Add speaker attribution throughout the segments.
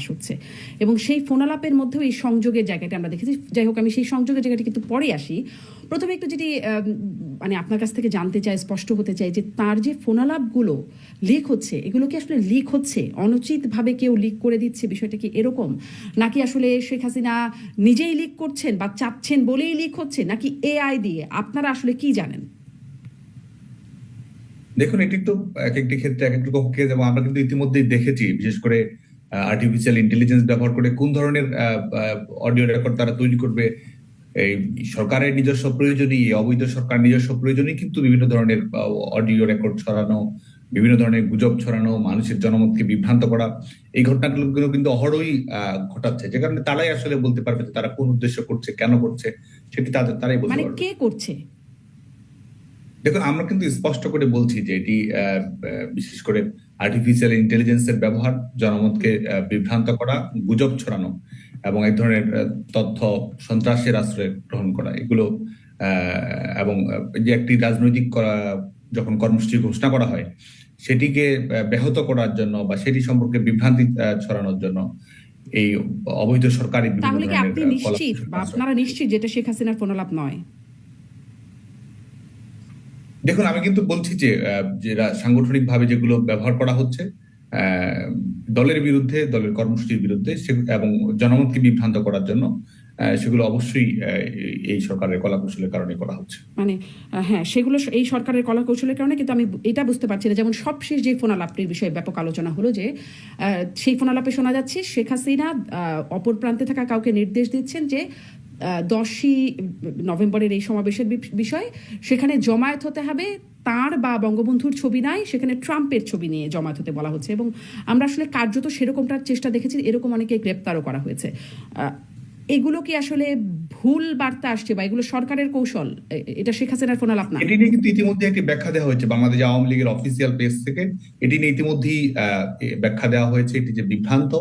Speaker 1: ফাঁস হচ্ছে এবং সেই ফোনালাপের মধ্যেও এই সংযোগের জায়গাটা আমরা দেখেছি। যাই হোক, আমি সেই সংযোগের জায়গাটা কিন্তু পরে আসি। প্রথমে একটু যেটি মানে আপনার কাছ থেকে জানতে চাই, স্পষ্ট হতে চাই যে তার যে ফোনালাপগুলো লিক হচ্ছে, এগুলো কি আসলে লিক হচ্ছে? অনুচিতভাবে কেউ লিক করে দিচ্ছে? বিষয়টা কি এরকম? নাকি আসলে শেখ হাসিনা নিজেই লিক করছেন বা চাচ্ছেন বলেই লিক হচ্ছে? নাকি এআই দিয়ে? আপনারা আসলে কি জানেন?
Speaker 2: দেখুন, এটি তো এক একটি ক্ষেত্রে এক একটি পক্ষে যেমন আমরা কিন্তু ইতিমধ্যেই দেখেছি, বিশেষ করে আর্টিফিশিয়াল ইন্টেলিজেন্স ব্যবহার করে কোন ধরনের অডিও রেকর্ড তারা তৈরি করবে এই সরকারের নিজস্ব প্রয়োজনই অবৈধ সরকার নিজস্ব প্রয়োজনই কিন্তু বিভিন্ন ধরনের অডিও রেকর্ড ছড়ানো বিভিন্ন ধরনের গুজব ছড়ানো মানুষের জনমতকে বিভ্রান্ত করা এই ঘটনাগুলো কিন্তু অহরই আহ, ঘটাচ্ছে। যে কারণে তারাই আসলে বলতে পারবে যে তারা কোন উদ্দেশ্য করছে কেন করছে সেটি তাদের তারাই বলতে
Speaker 1: মানে
Speaker 2: পারবে।
Speaker 1: কে করছে?
Speaker 2: দেখুন আমরা কিন্তু স্পষ্ট করে বলছি যে এটি বিশেষ করে আর্টিফিশিয়াল ইন্টেলিজেন্সের ব্যবহার জনমতকে বিভ্রান্ত করা গুজব ছড়ানো এবং এক ধরনের তথ্য সন্ত্রাসের আশ্রয় গ্রহণ করা। এগুলো এবং যে একটি রাজনৈতিক করা- যখন কর্মসূচি ঘোষণা করা হয় সেটিকে ব্যাহত করার জন্য বা সেটি সম্পর্কে বিভ্রান্তি ছড়ানোর জন্য এই অবৈধ সরকারি
Speaker 1: তাহলে কি আপনি নিশ্চিত বা আপনারা নিশ্চিত যেটা শেখ হাসিনার ফোনালাপ নয়?
Speaker 2: দেখুন, আমি কিন্তু বলছি যে যেটা সাংগঠনিক ভাবে যেগুলো ব্যবহার করা হচ্ছে দলের বিরুদ্ধে, দলের কর্মসূচির বিরুদ্ধে এবং জনমতকে বিভ্রান্ত করার জন্য সেগুলো অবশ্যই এই- সরকারের কলাকৌশলের কারণে করা হচ্ছে।
Speaker 1: মানে হ্যাঁ সেগুলো এই সরকারের কলা কৌশলের কারণে কিন্তু আমি এটা বুঝতে পারছি না। যেমন সবশেষ যে ফোনালাপটির বিষয়ে ব্যাপক আলোচনা হলো যে সেই ফোনালাপে শোনা যাচ্ছে, শেখ হাসিনা অপর প্রান্তে থাকা কাউকে নির্দেশ দিচ্ছেন যে দশই নভেম্বরের এই সমাবেশের বিষয়। সেখানে জমায়েত হতে হবে তার বা বঙ্গবন্ধুর ছবি নাই, সেখানে ট্রাম্পের ছবি নিয়ে জমায়েত হতে বলা হচ্ছে। এবং আমরা আসলে কার্যত সেরকমটার চেষ্টা দেখেছি, এরকম অনেকে গ্রেপ্তারও করা হয়েছে। এগুলো কি আসলে ভুল বার্তা আসছে বা এগুলো সরকারের কৌশল এটা শেখ হাসিনার ফোনালাপ না।
Speaker 2: এটি নিয়ে কিন্তু ইতিমধ্যে একটি ব্যাখ্যা দেওয়া হয়েছে বাংলাদেশ আওয়ামী লীগের অফিসিয়াল পেজ থেকে। এটি নিয়ে ইতিমধ্যেই ব্যাখ্যা দেওয়া হয়েছে। এটি যে বিভ্রান্ত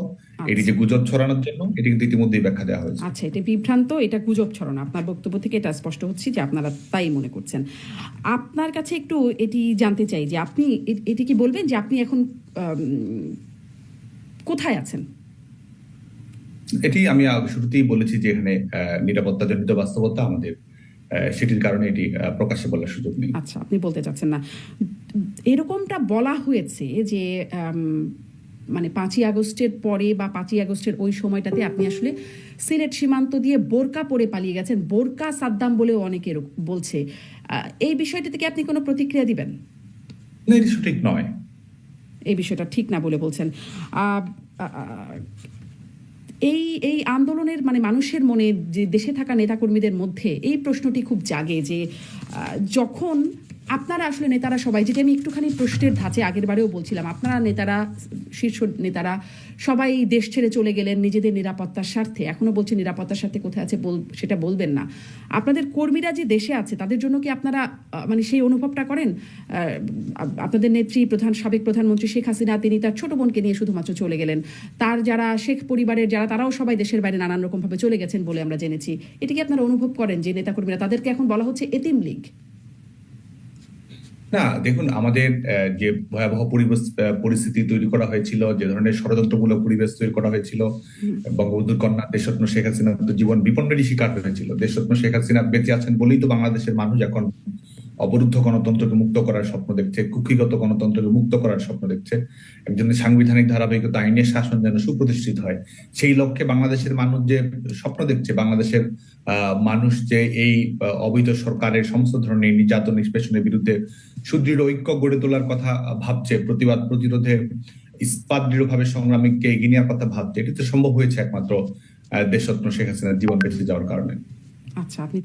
Speaker 2: এটি যে গুজব ছড়ানোর জন্য এটি কিন্তু ইতিমধ্যেই ব্যাখ্যা দেওয়া হয়েছে।
Speaker 1: আচ্ছা এটা বিভ্রান্ত এটা গুজব ছড়ানো। আপনার বক্তব্য থেকে এটা স্পষ্ট হচ্ছে যে আপনারা তাই মনে করছেন। আপনার কাছে একটু এটি জানতে চাই যে আপনি এটি কি বলবেন যে আপনি এখন কোথায় আছেন?
Speaker 2: এটি আমি শুরুতেই বলেছি যে এখানে নিরাপত্তাজনিত বাস্তবতা আমাদের সেটির কারণে এটি প্রকাশ্যে বলার সুযোগ নেই।
Speaker 1: আচ্ছা আপনি বলতে চাচ্ছেন না। এরকমটা বলা হয়েছে যে মানে পাঁচই আগস্টের পরে বা পাঁচই আগস্টের ওই সময়টাতে আপনি আসলে সিলেট সীমান্ত দিয়ে বোরকা পরে পালিয়ে গেছেন। বোরকা সাদ্দাম বলেও অনেকে বলছে। এই বিষয়টি থেকে আপনি কোনো প্রতিক্রিয়া দিবেন?
Speaker 2: না সঠিক নয়।
Speaker 1: এই বিষয়টা ঠিক না বলে বলছেন। এই এই আন্দোলনের মানে মানুষের মনে যে দেশে থাকা নেতাকর্মীদের মধ্যে এই প্রশ্নটি খুব জাগে যে যখন আপনারা আসলে নেতারা সবাই, যেটা আমি একটুখানি প্রশ্নের ধাঁচে আগের বারেও বলছিলাম, আপনারা নেতারা, শীর্ষ নেতারা সবাই দেশ ছেড়ে চলে গেলেন নিজেদের নিরাপত্তার স্বার্থে। এখনও বলছে নিরাপত্তার স্বার্থে কোথায় আছে বল, সেটা বলবেন না। আপনাদের কর্মীরা যে দেশে আছে, তাদের জন্য কি আপনারা মানে সেই অনুভবটা করেন? আপনাদের নেত্রী, প্রধান, সাবেক প্রধানমন্ত্রী শেখ হাসিনা, তিনি তার ছোট বোনকে নিয়ে শুধুমাত্র চলে গেলেন। তার যারা, শেখ পরিবারের যারা, তারাও সবাই দেশের বাইরে নানান রকমভাবে চলে গেছেন বলে আমরা জেনেছি। এটা কি আপনারা অনুভব করেন যে নেতাকর্মীরা, তাদেরকে এখন বলা হচ্ছে এতিম লীগ
Speaker 2: না দেখুন আমাদের যে ভয়াবহ পরিবেশ আহ, পরিস্থিতি তৈরি করা হয়েছিল যে ধরনের ষড়যন্ত্রমূলক পরিবেশ তৈরি করা হয়েছিল বঙ্গবন্ধুর কন্যা দেশরত্ন শেখ হাসিনা জীবন বিপন্নেরই শিকার হয়েছিল। দেশরত্ন শেখ হাসিনা বেঁচে আছেন বলেই তো বাংলাদেশের মানুষ এখন অবরুদ্ধ গণতন্ত্রকে মুক্ত করার স্বপ্ন দেখছে, কুক্ষিগত গণতন্ত্রকে মুক্ত করার স্বপ্ন দেখছে। একজনের সাংবিধানিক ধারাবাহিকতা, আইনের শাসন যেন সুপ্রতিষ্ঠিত হয়, সেই লক্ষ্যে বাংলাদেশের মানুষ যে স্বপ্ন দেখছে, বাংলাদেশের মানুষ যে এই অবৈধ সরকারের সমস্ত ধরনের নির্যাতন, নিষ্পেষণের বিরুদ্ধে সুদৃঢ় ঐক্য গড়ে তোলার কথা ভাবছে, প্রতিবাদ প্রতিরোধে ইস্পাত দৃঢ়ভাবে সংগ্রামীকে এগিয়ে নেওয়ার কথা ভাবছে। এটি তো সম্ভব হয়েছে একমাত্র দেশরত্ন শেখ হাসিনার জীবন বেঁচে যাওয়ার কারণে।
Speaker 1: আচ্ছা আপনি